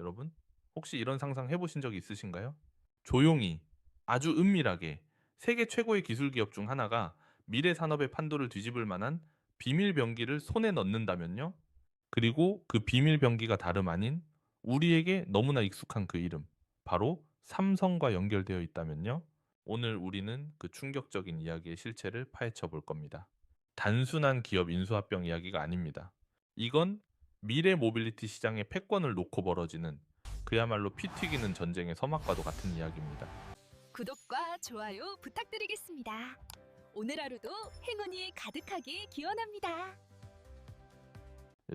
여러분, 혹시 이런 상상 해보신 적 있으신가요? 조용히, 아주 은밀하게 세계 최고의 기술 기업 중 하나가 미래 산업의 판도를 뒤집을 만한 비밀 병기를 손에 넣는다면요? 그리고 그 비밀 병기가 다름 아닌 우리에게 너무나 익숙한 그 이름, 바로 삼성과 연결되어 있다면요? 오늘 우리는 그 충격적인 이야기의 실체를 파헤쳐 볼 겁니다. 단순한 기업 인수합병 이야기가 아닙니다. 이건 미래 모빌리티 시장의 패권을 놓고 벌어지는 그야말로 피 튀기는 전쟁의 서막과도 같은 이야기입니다. 구독과 좋아요 부탁드리겠습니다. 오늘 하루도 행운이 가득하게 기원합니다.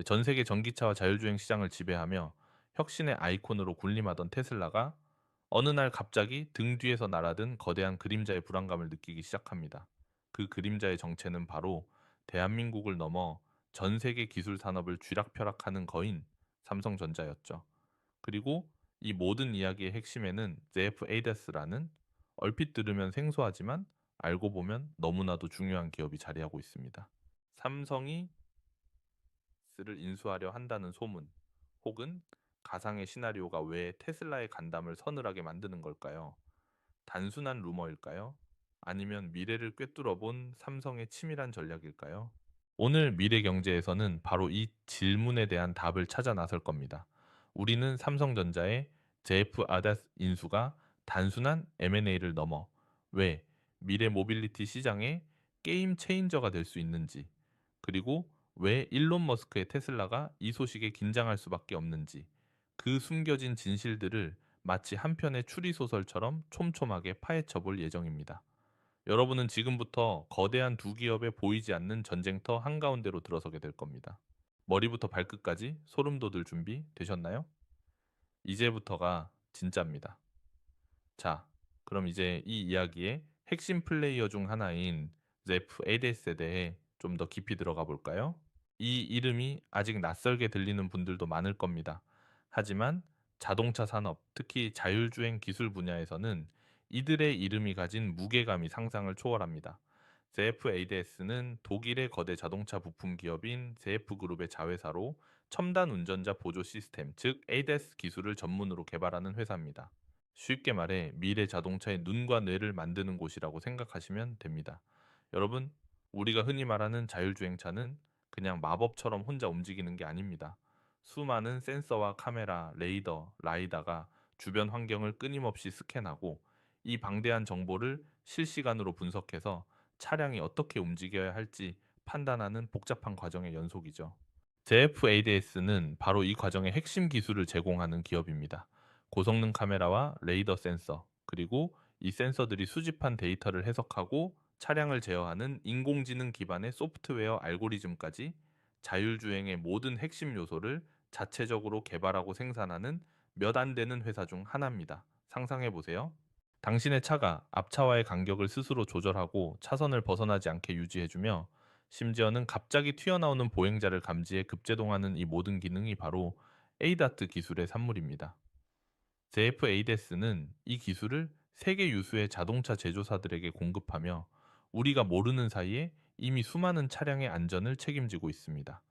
전 세계 전기차와 자율주행 시장을 지배하며 혁신의 아이콘으로 군림하던 테슬라가 어느 날 갑자기 등 뒤에서 날아든 거대한 그림자의 불안감을 느끼기 시작합니다. 그 그림자의 정체는 바로 대한민국을 넘어 전 세계 기술 산업을 쥐락펴락하는 거인 삼성전자였죠. 그리고 이 모든 이야기의 핵심에는 ZF ADAS라는 얼핏 들으면 생소하지만 알고 보면 너무나도 중요한 기업이 자리하고 있습니다. 삼성이 를 인수하려 한다는 소문 혹은 가상의 시나리오가 왜 테슬라의 간담을 서늘하게 만드는 걸까요? 단순한 루머일까요? 아니면 미래를 꿰뚫어 본 삼성의 치밀한 전략일까요? 오늘 미래 경제에서는 바로 이 질문에 대한 답을 찾아 나설 겁니다. 우리는 삼성전자의 제프 아다스 인수가 단순한 M&A를 넘어 왜 미래 모빌리티 시장의 게임 체인저가 될 수 있는지 그리고 왜 일론 머스크의 테슬라가 이 소식에 긴장할 수밖에 없는지 그 숨겨진 진실들을 마치 한 편의 추리소설처럼 촘촘하게 파헤쳐 볼 예정입니다. 여러분은 지금부터 거대한 두 기업에 보이지 않는 전쟁터 한가운데로 들어서게 될 겁니다. 머리부터 발끝까지 소름 돋을 준비 되셨나요? 이제부터가 진짜입니다. 자, 그럼 이제 이 이야기의 핵심 플레이어 중 하나인 제프 에데스에 대해 좀 더 깊이 들어가 볼까요? 이 이름이 아직 낯설게 들리는 분들도 많을 겁니다. 하지만 자동차 산업, 특히 자율주행 기술 분야에서는 이들의 이름이 가진 무게감이 상상을 초월합니다. ZF ADS는 독일의 거대 자동차 부품 기업인 ZF 그룹의 자회사로 첨단 운전자 보조 시스템, 즉 ADAS 기술을 전문으로 개발하는 회사입니다. 쉽게 말해 미래 자동차의 눈과 뇌를 만드는 곳이라고 생각하시면 됩니다. 여러분, 우리가 흔히 말하는 자율주행차는 그냥 마법처럼 혼자 움직이는 게 아닙니다. 수많은 센서와 카메라, 레이더, 라이다가 주변 환경을 끊임없이 스캔하고 이 방대한 정보를 실시간으로 분석해서 차량이 어떻게 움직여야 할지 판단하는 복잡한 과정의 연속이죠. JFADS는 바로 이 과정의 핵심 기술을 제공하는 기업입니다. 고성능 카메라와 레이더 센서, 그리고 이 센서들이 수집한 데이터를 해석하고 차량을 제어하는 인공지능 기반의 소프트웨어 알고리즘까지 자율주행의 모든 핵심 요소를 자체적으로 개발하고 생산하는 몇 안 되는 회사 중 하나입니다. 상상해 보세요. 당신의 차가 앞차와의 간격을 스스로 조절하고 차선을 벗어나지 않게 유지해주며 심지어는 갑자기 튀어나오는 보행자를 감지해 급제동하는 이 모든 기능이 바로 ADAT 기술의 산물입니다. ZF ADAS는 이 기술을 세계 유수의 자동차 제조사들에게 공급하며 우리가 모르는 사이에 이미 수많은 차량의 안전을 책임지고 있습니다.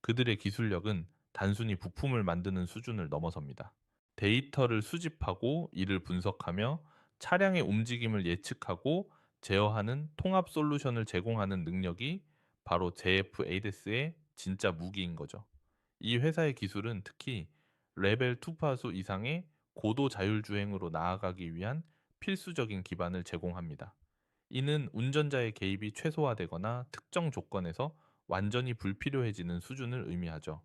그들의 기술력은 단순히 부품을 만드는 수준을 넘어섭니다. 데이터를 수집하고 이를 분석하며 차량의 움직임을 예측하고 제어하는 통합 솔루션을 제공하는 능력이 바로 JF ADS의 진짜 무기인 거죠. 이 회사의 기술은 특히 레벨 2파수 이상의 고도 자율주행으로 나아가기 위한 필수적인 기반을 제공합니다. 이는 운전자의 개입이 최소화되거나 특정 조건에서 완전히 불필요해지는 수준을 의미하죠.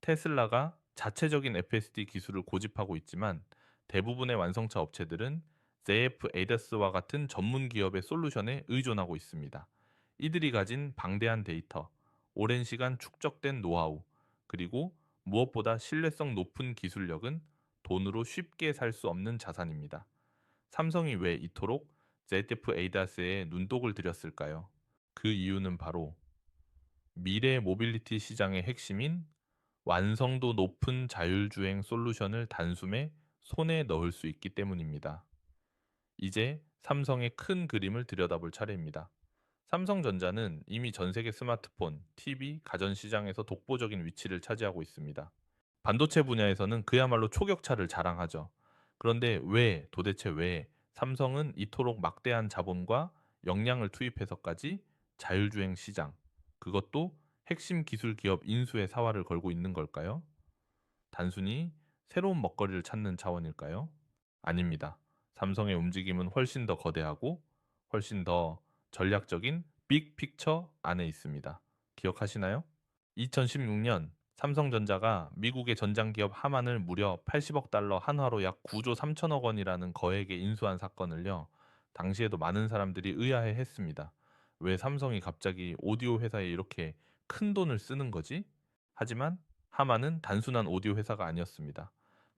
테슬라가 자체적인 FSD 기술을 고집하고 있지만 대부분의 완성차 업체들은 ZF ADAS와 같은 전문 기업의 솔루션에 의존하고 있습니다. 이들이 가진 방대한 데이터, 오랜 시간 축적된 노하우, 그리고 무엇보다 신뢰성 높은 기술력은 돈으로 쉽게 살 수 없는 자산입니다. 삼성이 왜 이토록 ZF ADAS에 눈독을 들였을까요? 그 이유는 바로 미래 모빌리티 시장의 핵심인 완성도 높은 자율주행 솔루션을 단숨에 손에 넣을 수 있기 때문입니다. 이제 삼성의 큰 그림을 들여다볼 차례입니다. 삼성전자는 이미 전 세계 스마트폰, TV, 가전 시장에서 독보적인 위치를 차지하고 있습니다. 반도체 분야에서는 그야말로 초격차를 자랑하죠. 그런데 왜, 도대체 왜 삼성은 이토록 막대한 자본과 역량을 투입해서까지 자율주행 시장, 그것도 핵심 기술 기업 인수의 사활을 걸고 있는 걸까요? 단순히 새로운 먹거리를 찾는 차원일까요? 아닙니다. 삼성의 움직임은 훨씬 더 거대하고 훨씬 더 전략적인 빅 픽처 안에 있습니다. 기억하시나요? 2016년 삼성전자가 미국의 전장기업 하만을 무려 80억 달러 한화로 약 9조 3천억 원이라는 거액에 인수한 사건을요. 당시에도 많은 사람들이 의아해 했습니다. 왜 삼성이 갑자기 오디오 회사에 이렇게 큰 돈을 쓰는 거지? 하지만 하만은 단순한 오디오 회사가 아니었습니다.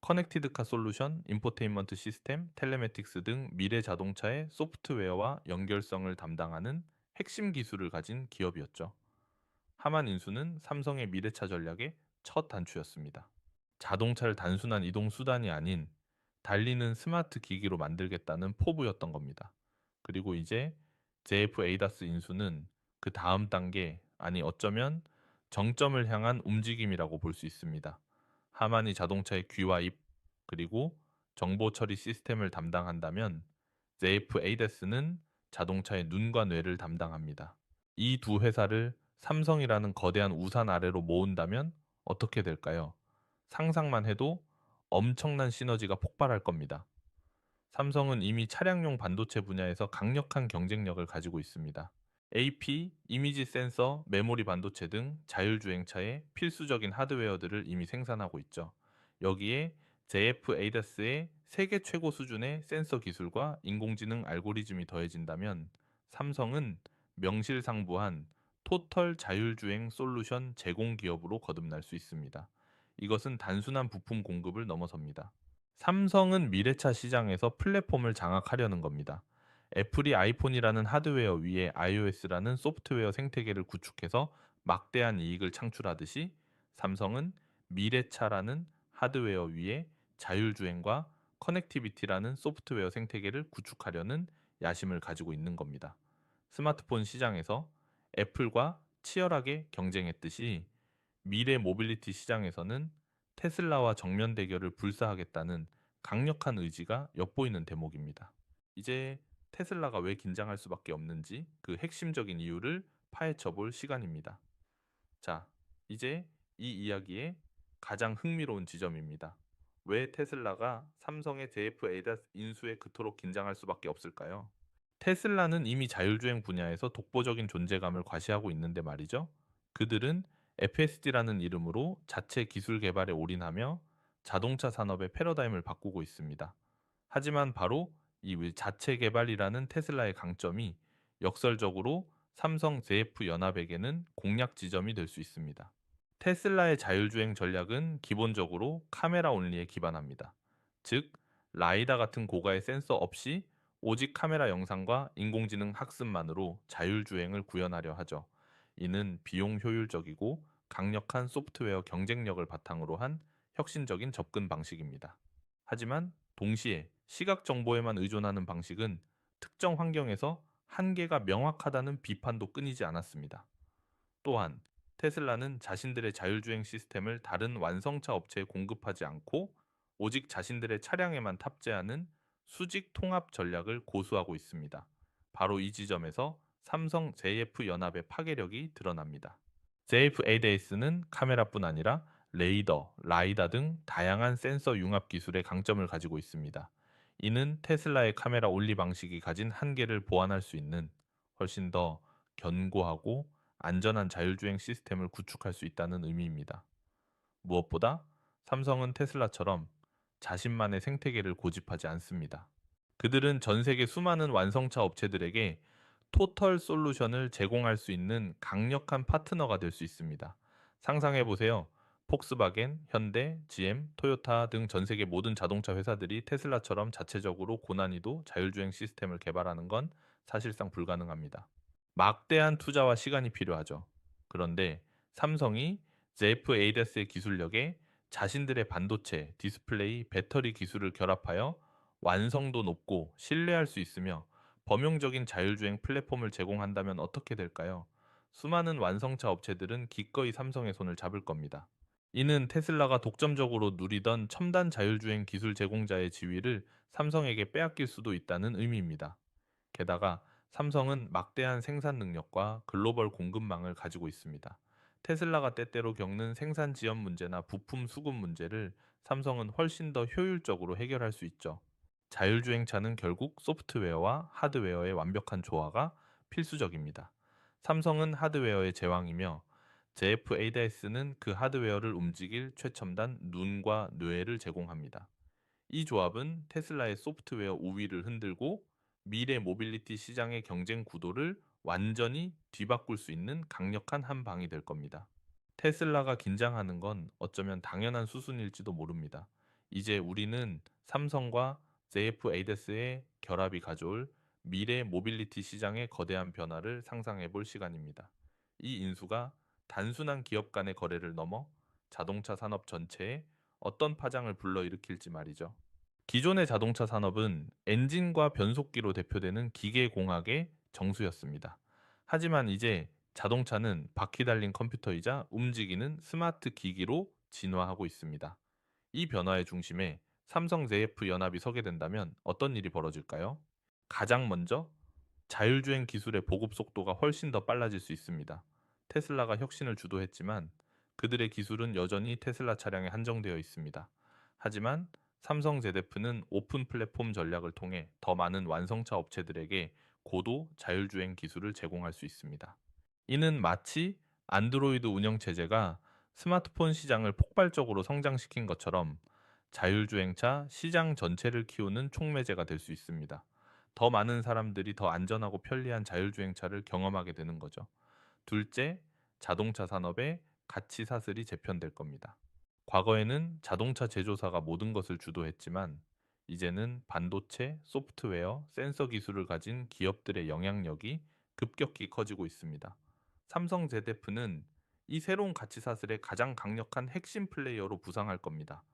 커넥티드카 솔루션, 인포테인먼트 시스템, 텔레매틱스 등 미래 자동차의 소프트웨어와 연결성을 담당하는 핵심 기술을 가진 기업이었죠. 하만 인수는 삼성의 미래차 전략의 첫 단추였습니다. 자동차를 단순한 이동 수단이 아닌 달리는 스마트 기기로 만들겠다는 포부였던 겁니다. 그리고 이제 JF 에이다스 인수는 그 다음 단계, 아니 어쩌면 정점을 향한 움직임이라고 볼 수 있습니다. 하만이 자동차의 귀와 입, 그리고 정보 처리 시스템을 담당한다면 JF 에이다스는 자동차의 눈과 뇌를 담당합니다. 이 두 회사를 삼성이라는 거대한 우산 아래로 모은다면 어떻게 될까요? 상상만 해도 엄청난 시너지가 폭발할 겁니다. 삼성은 이미 차량용 반도체 분야에서 강력한 경쟁력을 가지고 있습니다. AP, 이미지 센서, 메모리 반도체 등 자율주행차의 필수적인 하드웨어들을 이미 생산하고 있죠. 여기에 JF ADAS의 세계 최고 수준의 센서 기술과 인공지능 알고리즘이 더해진다면 삼성은 명실상부한 토털 자율주행 솔루션 제공 기업으로 거듭날 수 있습니다. 이것은 단순한 부품 공급을 넘어섭니다. 삼성은 미래차 시장에서 플랫폼을 장악하려는 겁니다. 애플이 아이폰이라는 하드웨어 위에 iOS라는 소프트웨어 생태계를 구축해서 막대한 이익을 창출하듯이 삼성은 미래차라는 하드웨어 위에 자율주행과 커넥티비티라는 소프트웨어 생태계를 구축하려는 야심을 가지고 있는 겁니다. 스마트폰 시장에서 애플과 치열하게 경쟁했듯이 미래 모빌리티 시장에서는 테슬라와 정면 대결을 불사하겠다는 강력한 의지가 엿보이는 대목입니다. 이제 테슬라가 왜 긴장할 수밖에 없는지 그 핵심적인 이유를 파헤쳐 볼 시간입니다. 자, 이제 이 이야기의 가장 흥미로운 지점입니다. 왜 테슬라가 삼성의 JF ADAS 인수에 그토록 긴장할 수밖에 없을까요? 테슬라는 이미 자율주행 분야에서 독보적인 존재감을 과시하고 있는데 말이죠. 그들은 FSD라는 이름으로 자체 기술 개발에 올인하며 자동차 산업의 패러다임을 바꾸고 있습니다. 하지만 바로 이 자체 개발이라는 테슬라의 강점이 역설적으로 삼성 JF 연합에게는 공략 지점이 될 수 있습니다. 테슬라의 자율주행 전략은 기본적으로 카메라 온리에 기반합니다. 즉, 라이다 같은 고가의 센서 없이 오직 카메라 영상과 인공지능 학습만으로 자율주행을 구현하려 하죠. 이는 비용 효율적이고 강력한 소프트웨어 경쟁력을 바탕으로 한 혁신적인 접근 방식입니다. 하지만 동시에 시각 정보에만 의존하는 방식은 특정 환경에서 한계가 명확하다는 비판도 끊이지 않았습니다. 또한 테슬라는 자신들의 자율주행 시스템을 다른 완성차 업체에 공급하지 않고 오직 자신들의 차량에만 탑재하는 수직 통합 전략을 고수하고 있습니다. 바로 이 지점에서 삼성 JF 연합의 파괴력이 드러납니다. JF ADAS는 카메라뿐 아니라 레이더, 라이다 등 다양한 센서 융합 기술의 강점을 가지고 있습니다. 이는 테슬라의 카메라 올리 방식이 가진 한계를 보완할 수 있는 훨씬 더 견고하고 안전한 자율주행 시스템을 구축할 수 있다는 의미입니다. 무엇보다 삼성은 테슬라처럼 자신만의 생태계를 고집하지 않습니다. 그들은 전 세계 수많은 완성차 업체들에게 토털 솔루션을 제공할 수 있는 강력한 파트너가 될 수 있습니다. 상상해 보세요. 폭스바겐, 현대, GM, 토요타 등 전 세계 모든 자동차 회사들이 테슬라처럼 자체적으로 고난이도 자율주행 시스템을 개발하는 건 사실상 불가능합니다. 막대한 투자와 시간이 필요하죠. 그런데 삼성이 ZF ADAS의 기술력에 자신들의 반도체, 디스플레이, 배터리 기술을 결합하여 완성도 높고 신뢰할 수 있으며 범용적인 자율주행 플랫폼을 제공한다면 어떻게 될까요? 수많은 완성차 업체들은 기꺼이 삼성의 손을 잡을 겁니다. 이는 테슬라가 독점적으로 누리던 첨단 자율주행 기술 제공자의 지위를 삼성에게 빼앗길 수도 있다는 의미입니다. 게다가 삼성은 막대한 생산 능력과 글로벌 공급망을 가지고 있습니다. 테슬라가 때때로 겪는 생산 지연 문제나 부품 수급 문제를 삼성은 훨씬 더 효율적으로 해결할 수 있죠. 자율주행차는 결국 소프트웨어와 하드웨어의 완벽한 조화가 필수적입니다. 삼성은 하드웨어의 제왕이며 JF ADAS는 그 하드웨어를 움직일 최첨단 눈과 뇌를 제공합니다. 이 조합은 테슬라의 소프트웨어 우위를 흔들고 미래 모빌리티 시장의 경쟁 구도를 완전히 뒤바꿀 수 있는 강력한 한 방이 될 겁니다. 테슬라가 긴장하는 건 어쩌면 당연한 수순일지도 모릅니다. 이제 우리는 삼성과 JF ADAS의 결합이 가져올 미래 모빌리티 시장의 거대한 변화를 상상해 볼 시간입니다. 이 인수가 단순한 기업 간의 거래를 넘어 자동차 산업 전체에 어떤 파장을 불러일으킬지 말이죠. 기존의 자동차 산업은 엔진과 변속기로 대표되는 기계공학의 정수였습니다. 하지만 이제 자동차는 바퀴 달린 컴퓨터이자 움직이는 스마트 기기로 진화하고 있습니다. 이 변화의 중심에 삼성 JF 연합이 서게 된다면 어떤 일이 벌어질까요? 가장 먼저 자율주행 기술의 보급 속도가 훨씬 더 빨라질 수 있습니다. 테슬라가 혁신을 주도했지만 그들의 기술은 여전히 테슬라 차량에 한정되어 있습니다. 하지만 삼성 제데프는 오픈 플랫폼 전략을 통해 더 많은 완성차 업체들에게 고도 자율주행 기술을 제공할 수 있습니다. 이는 마치 안드로이드 운영 체제가 스마트폰 시장을 폭발적으로 성장시킨 것처럼 자율주행차 시장 전체를 키우는 촉매제가 될 수 있습니다. 더 많은 사람들이 더 안전하고 편리한 자율주행차를 경험하게 되는 거죠. 둘째, 자동차 산업의 가치 사슬이 재편될 겁니다. 과거에는 자동차 제조사가 모든 것을 주도했지만 이제는 반도체, 소프트웨어, 센서 기술을 가진 기업들의 영향력이 급격히 커지고 있습니다. 삼성 제데프는 이 새로운 가치 사슬의 가장 강력한 핵심 플레이어로 부상할 겁니다.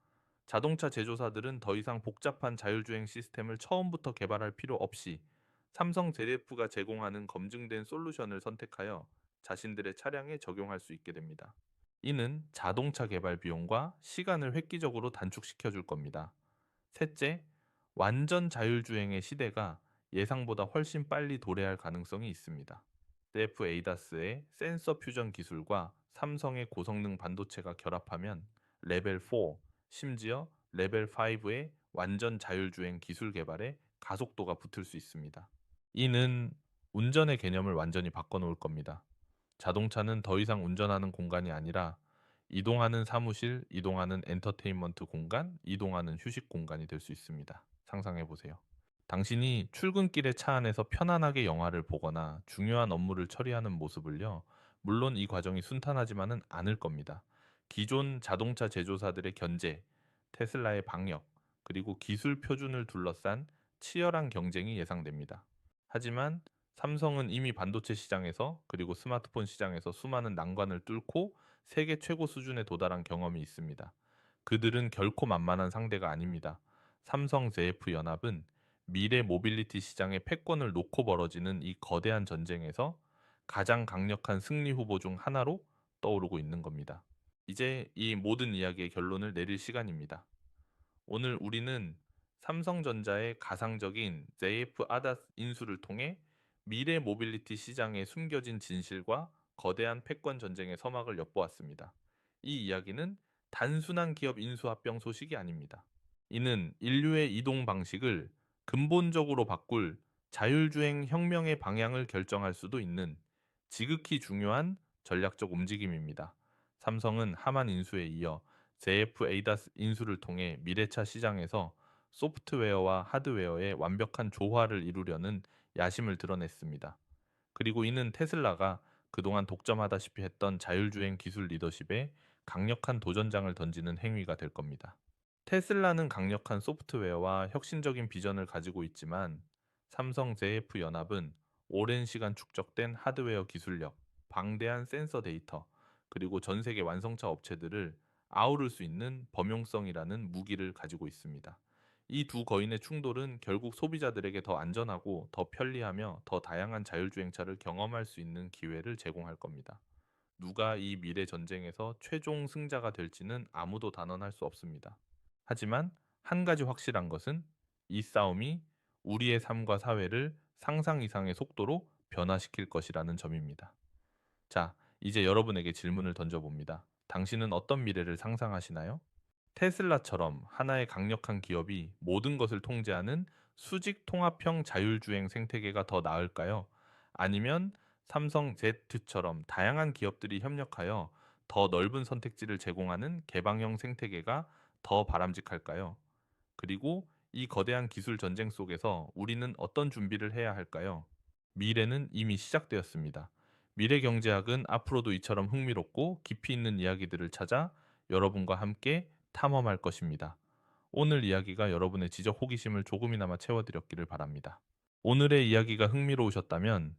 자동차 제조사들은 더 이상 복잡한 자율주행 시스템을 처음부터 개발할 필요 없이 삼성 제데프가 제공하는 검증된 솔루션을 선택하여 자신들의 차량에 적용할 수 있게 됩니다. 이는 자동차 개발 비용과 시간을 획기적으로 단축시켜 줄 겁니다. 셋째, 완전 자율주행의 시대가 예상보다 훨씬 빨리 도래할 가능성이 있습니다. CF ADAS의 센서 퓨전 기술과 삼성의 고성능 반도체가 결합하면 레벨 4, 심지어 레벨 5의 완전 자율주행 기술 개발에 가속도가 붙을 수 있습니다. 이는 운전의 개념을 완전히 바꿔놓을 겁니다. 자동차는 더 이상 운전하는 공간이 아니라 이동하는 사무실, 이동하는 엔터테인먼트 공간, 이동하는 휴식 공간이 될 수 있습니다. 상상해 보세요. 당신이 출근길에 차 안에서 편안하게 영화를 보거나 중요한 업무를 처리하는 모습을요. 물론 이 과정이 순탄하지만은 않을 겁니다. 기존 자동차 제조사들의 견제, 테슬라의 방역, 그리고 기술 표준을 둘러싼 치열한 경쟁이 예상됩니다. 하지만 삼성은 이미 반도체 시장에서 그리고 스마트폰 시장에서 수많은 난관을 뚫고 세계 최고 수준에 도달한 경험이 있습니다. 그들은 결코 만만한 상대가 아닙니다. 삼성 JF 연합은 미래 모빌리티 시장의 패권을 놓고 벌어지는 이 거대한 전쟁에서 가장 강력한 승리 후보 중 하나로 떠오르고 있는 겁니다. 이제 이 모든 이야기의 결론을 내릴 시간입니다. 오늘 우리는 삼성전자의 가상적인 JF 아다스 인수를 통해 미래 모빌리티 시장에 숨겨진 진실과 거대한 패권 전쟁의 서막을 엿보았습니다. 이 이야기는 단순한 기업 인수합병 소식이 아닙니다. 이는 인류의 이동 방식을 근본적으로 바꿀 자율주행 혁명의 방향을 결정할 수도 있는 지극히 중요한 전략적 움직임입니다. 삼성은 하만 인수에 이어 JF ADAS 인수를 통해 미래차 시장에서 소프트웨어와 하드웨어의 완벽한 조화를 이루려는 야심을 드러냈습니다. 그리고 이는 테슬라가 그동안 독점하다시피 했던 자율주행 기술 리더십에 강력한 도전장을 던지는 행위가 될 겁니다. 테슬라는 강력한 소프트웨어와 혁신적인 비전을 가지고 있지만 삼성 JF 연합은 오랜 시간 축적된 하드웨어 기술력, 방대한 센서 데이터, 그리고 전 세계 완성차 업체들을 아우를 수 있는 범용성이라는 무기를 가지고 있습니다. 이 두 거인의 충돌은 결국 소비자들에게 더 안전하고 더 편리하며 더 다양한 자율주행차를 경험할 수 있는 기회를 제공할 겁니다. 누가 이 미래 전쟁에서 최종 승자가 될지는 아무도 단언할 수 없습니다. 하지만 한 가지 확실한 것은 이 싸움이 우리의 삶과 사회를 상상 이상의 속도로 변화시킬 것이라는 점입니다. 자, 이제 여러분에게 질문을 던져봅니다. 당신은 어떤 미래를 상상하시나요? 테슬라처럼 하나의 강력한 기업이 모든 것을 통제하는 수직 통합형 자율주행 생태계가 더 나을까요? 아니면 삼성 Z처럼 다양한 기업들이 협력하여 더 넓은 선택지를 제공하는 개방형 생태계가 더 바람직할까요? 그리고 이 거대한 기술 전쟁 속에서 우리는 어떤 준비를 해야 할까요? 미래는 이미 시작되었습니다. 미래 경제학은 앞으로도 이처럼 흥미롭고 깊이 있는 이야기들을 찾아 여러분과 함께 탐험할 것입니다. 오늘 이야기가 여러분의 지적 호기심을 조금이나마 채워드렸기를 바랍니다. 오늘의 이야기가 흥미로우셨다면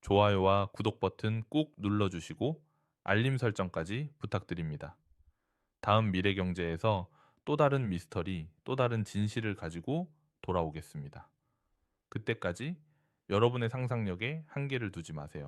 좋아요와 구독 버튼 꾹 눌러주시고 알림 설정까지 부탁드립니다. 다음 미래 경제에서 또 다른 미스터리, 또 다른 진실을 가지고 돌아오겠습니다. 그때까지 여러분의 상상력에 한계를 두지 마세요.